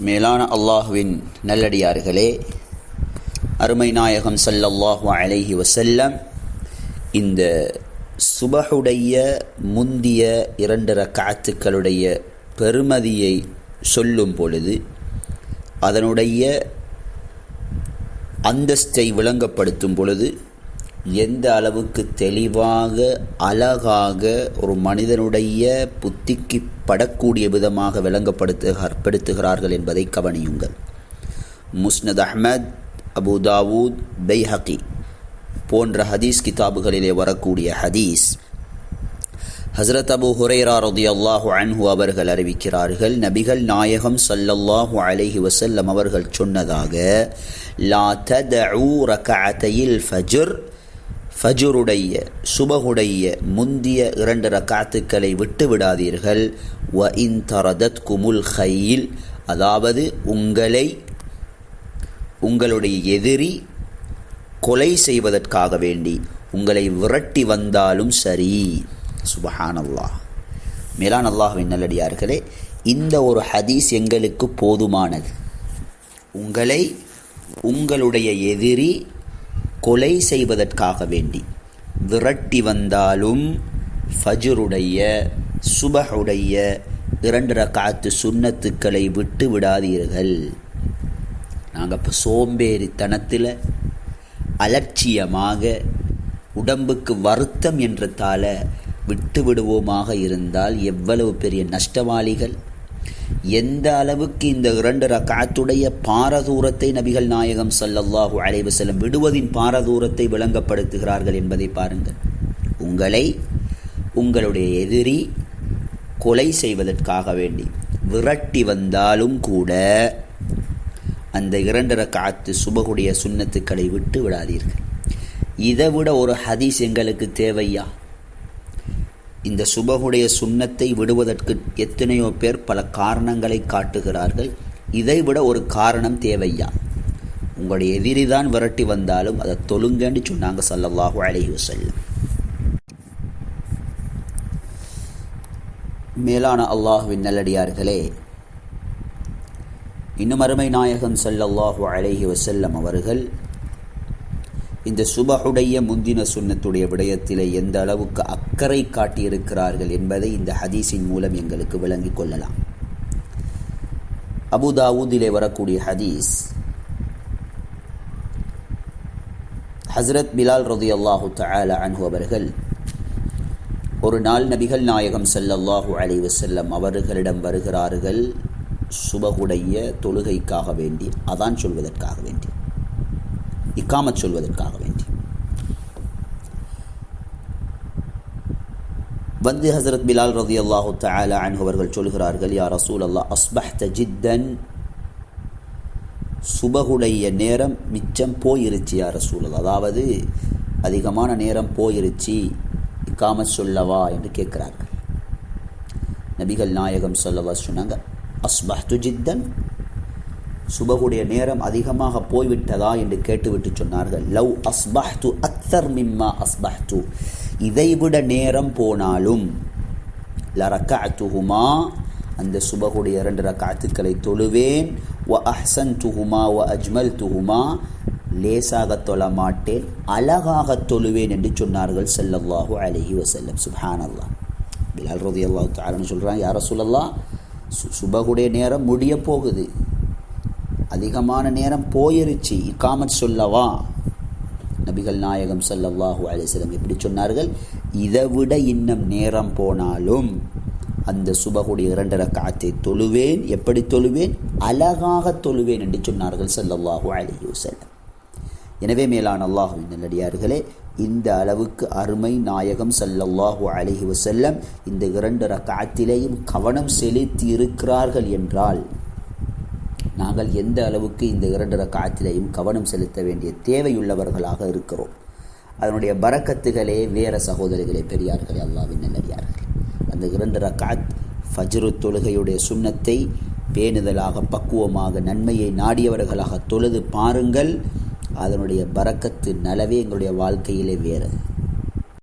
மேலான அல்லாஹுவின் நல்லடியார்களே அருமை நாயகம் சல்லல்லாஹு அலைஹி வசல்லம் இந்த சுபஹுடைய முந்திய இரண்டர காத்துக்களுடைய பெருமதியை சொல்லும் பொழுது அதனுடைய அந்தஸ்தை விளங்கப்படுத்தும் பொழுது எந்த அளவுக்கு தெளிவாக அழகாக ஒரு மனிதனுடைய புத்திக்கு படக்கூடிய விதமாக விளங்கப்படுத்து என்பதை கவனியுங்கள். முஸ்னத் அஹ்மத் அபு தாவூத் பெய்ஹகி போன்ற ஹதீஸ் கிதாபுகளிலே வரக்கூடிய ஹதீஸ் ஹசரத் அபு ஹுரைரா ரதி அல்லாஹு அன்ஹு அவர்கள் அறிவிக்கிறார்கள். நபிகள் நாயகம் சல்லல்லாஹு அலைஹி வசல்லம் அவர்கள் சொன்னதாக லா ததஉ ரகஅத்தையில் ஃபஜுர் ஃபஜுருடைய சுபகுடைய முந்திய இரண்டு ரக்காத்துக்களை விட்டு விடாதீர்கள். வ இன் தரதத் குமுல் ஹையில் அதாவது உங்களை உங்களுடைய எதிரி கொலை செய்வதற்காக வேண்டி உங்களை விரட்டி வந்தாலும் சரி. சுபஹானல்லா மேலான் அல்லாஹின் நல்லடியார்களே இந்த ஒரு ஹதீஸ் எங்களுக்கு போதுமானது. உங்களை உங்களுடைய எதிரி கொலை செய்வதற்காக வேண்டி. விரட்டி வந்தாலும் ஃபஜருடைய சுபஹுடைய இரண்டு ரக்காத்து சுண்ணத்துக்களை விட்டு விடாதீர்கள். நாங்கள் இப்போ சோம்பேறித்தனத்தில் அலட்சியமாக உடம்புக்கு வருத்தம் என்றதால விட்டு விடுவோமாக இருந்தால் எவ்வளவு பெரிய நஷ்டவாளிகள்? எந்த அளவுக்கு இந்த இரண்டு ரக்காத்துடைய பாரதூரத்தை நபிகள் நாயகம் சல்லல்லாஹு அலைவு செல்லம் விடுவதின் பாரதூரத்தை விளங்கப்படுத்துகிறார்கள் என்பதை பாருங்கள். உங்களை உங்களுடைய எதிரி கொலை செய்வதற்காக வேண்டி விரட்டி வந்தாலும் கூட அந்த இரண்டர காத்து சுபகுடைய சுண்ணத்துக்களை விட்டு விடாதீர்கள். இதை விட ஒரு ஹதீஸ் எங்களுக்கு தேவையா? இந்த சுபகுடைய சுண்ணத்தை விடுவதற்கு எத்தனையோ பேர் பல காரணங்களை காட்டுகிறார்கள். இதை விட ஒரு காரணம் தேவையா? உங்களுடைய எதிரி தான் விரட்டி வந்தாலும் அதை தொழுங்கன்னு சொன்னாங்க சல்லல்லாஹு அலைஹி வஸல்லம். மேலான அல்லாஹுவின் நல்லடியார்களே இன்னும் அருமை நாயகம் சல்லல்லாஹு அலைஹி வசல்லம் அவர்கள் இந்த சுபஹுடைய முந்தின சுண்ணத்துடைய விடயத்திலே எந்த அளவுக்கு அக்கறை காட்டியிருக்கிறார்கள் என்பதை இந்த ஹதீஸின் மூலம் எங்களுக்கு விளங்கிக் கொள்ளலாம். அபுதாவூதிலே வரக்கூடிய ஹதீஸ் ஹசரத் பிலால் ரதி அல்லாஹு தஆலா அன்ஹு அவர்கள் ஒரு நாள் நபிகள் நாயகம் சல்லல்லாஹு அலை வசல்லம் அவர்களிடம் வருகிறார்கள் சுபகுடைய தொழுகைக்காக வேண்டி அதான் சொல்வதற்காக வேண்டி. இக்காமத் சொல்வதற்காக வேண்டி. வந்து ஹசரத் பிலால் ரதி அல்லாஹு தஆலா அவர்கள் சொல்கிறார்கள் யா ரசூல் அல்லா அஸ்பஹ்த ஜித்தன். சுபகுடைய நேரம் மிச்சம் போயிருச்சு யா ரசூல் அதாவது அதிகமான நேரம் போயிருச்சு இக்காம சொல்லவா என்று கேட்கிறார்கள். நபிகள் நாயகம் சொல்லவா சொன்னாங்க அஸ்பஹ்து ஜித்தன். சுபகுடைய நேரம் அதிகமாக போய்விட்டதா என்று கேட்டுவிட்டு சொன்னார்கள். லவ் அஸ்பஹ்து அத்தர் மிம்மா அஸ்பஹ்து. இதைவிட நேரம் போனாலும் லரக்கத்துஹுமா அந்த சுபகுடைய இரண்டு ரக்காத்துக்களை தொழுவேன். வ அஹ்சன் துஹுமா வ அஜ்மல் துஹுமா லேசாக தொழ மாட்டேன் அழகாக தொழுவேன் என்று சொன்னார்கள் செல்லல்லாஹு அலஹி வசல்லம் சுஹான் அல்லா பிலால் ரதி அல்லாஹு தாலன்னு சொல்கிறான் யார சொல்லலாம் சுபகுடைய நேரம் முடிய போகுது. அதிகமான நேரம் போயிருச்சு. இக்காமத் சொல்லவா? நபிகள் நாயகம் சல்லல்லாஹூ அலிஸ்லம் எப்படி சொன்னார்கள்? இதை விட இன்னும் நேரம் போனாலும் அந்த சுபகுடைய இரண்டரை காத்தை தொழுவேன். எப்படி தொழுவேன்? அழகாக தொழுவேன் என்று சொன்னார்கள் சல்லல்லாஹூ அலஹி வசல்லம் எனவே மேலான அல்லாஹுவின் நல்லடியார்களே இந்த அளவுக்கு அருமை நாயகம் சல்லல்லாஹு அலிஹி வசல்லம் இந்த இரண்டு ரக்காத்திலேயும் கவனம் செலுத்தி இருக்கிறார்கள் என்றால் நாங்கள் எந்த அளவுக்கு இந்த இரண்டு ரக்காத்திலேயும் கவனம் செலுத்த வேண்டிய தேவையுள்ளவர்களாக இருக்கிறோம். அதனுடைய பறக்கத்துகளே வேற சகோதரிகளே பெரியார்களே அல்லாவின் நல்லடியார்கள் அந்த இரண்டு ரக்காத் ஃபஜ்ரு தொழுகையுடைய சுண்ணத்தை பேணுதலாக பக்குவமாக நன்மையை நாடியவர்களாக தொழுது பாருங்கள். அதனுடைய பறக்கத்து நலவே எங்களுடைய வாழ்க்கையிலே வேறு.